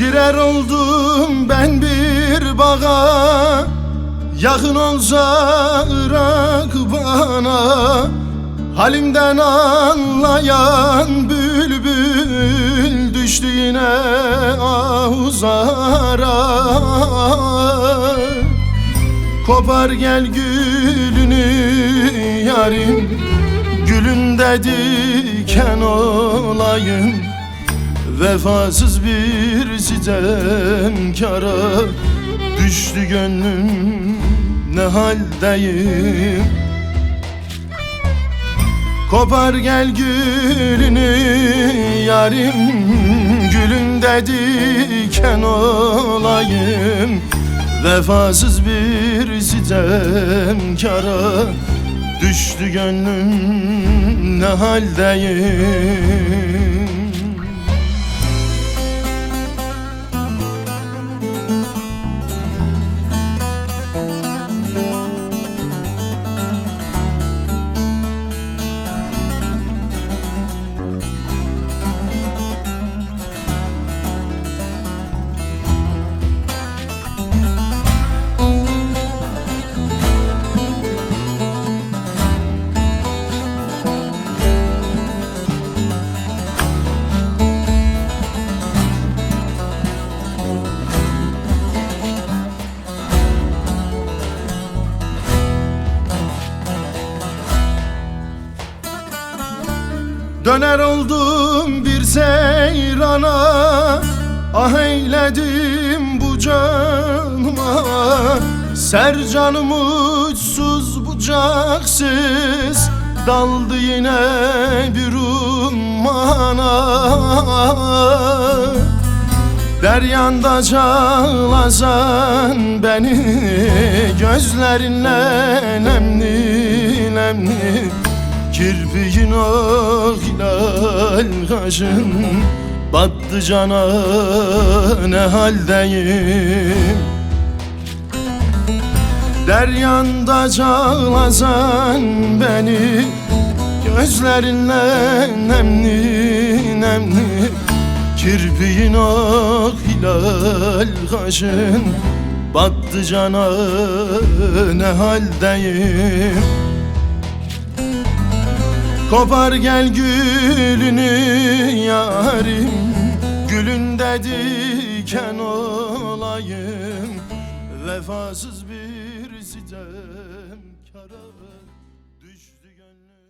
Döner oldum ben bir bağa Yakın olsa Irak bana. Halimden anlayan bülbül Düştü yine ahuzara Kopar gel gülünü yarim Gülünde diken olayım Vefasız bir sitemkara Düştü gönlüm ne haldeyim? Kopar gel gülünü yarim Gülünde diken olayım. Vefasız bir sitemkara Düştü gönlüm ne haldeyim Döner oldum bir seyrana Ah eyledim bu canıma. Sercanım uçsuz bucaksız Daldı yine bir ummana. Deryanda çağlasan beni Gözlerinle nemli nemli Kirpiğin o hilal kaşın. Battı cana ne haldeyim? Deryanda çağlasan beni Gözlerinle nemli nemli. Kirpiğin o hilal kaşın. Battı cana ne haldeyim Kopar gel gülünü yarim Gülünde diken olayım. Vefasız bir sitem kara Düştü gönlüm